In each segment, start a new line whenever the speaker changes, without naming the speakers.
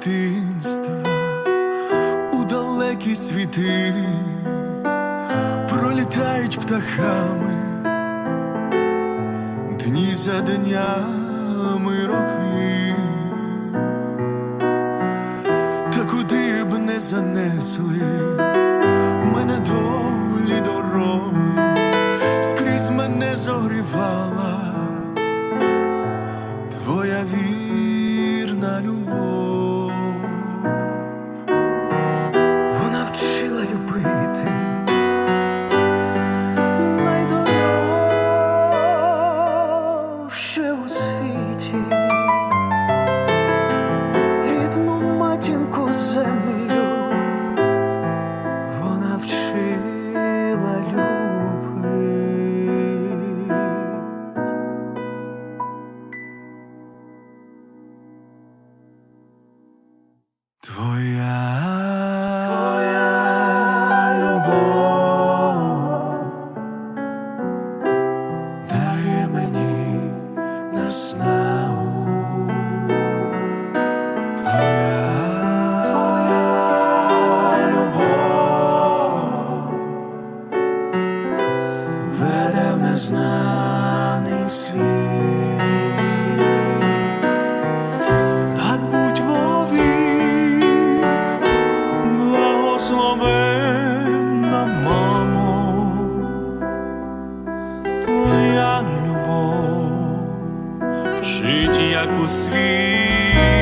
дитинства у далекі світи. Пролітають птахами дні за днями роки, та куди б не занесли мене долі дороги, скрізь мене зогрівала землю. Вона вчила любити. Твоя, Твоя. Любов вчить, як у світі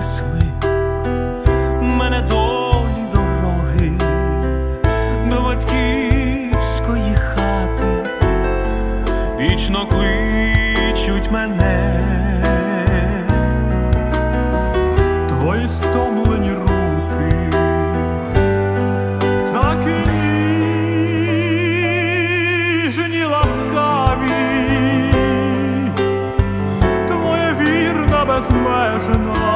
не мене долі дороги до батьківської хати, вічно кличуть мене, твої стомлені руки, такі ніжні ласкаві. Безмежна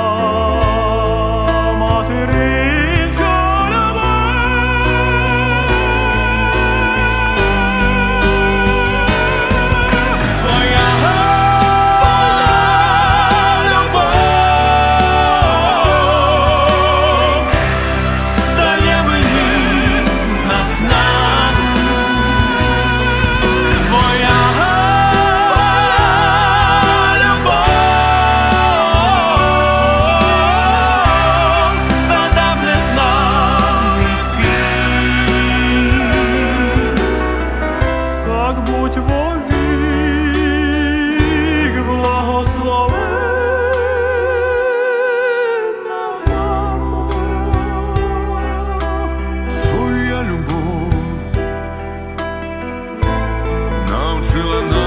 through another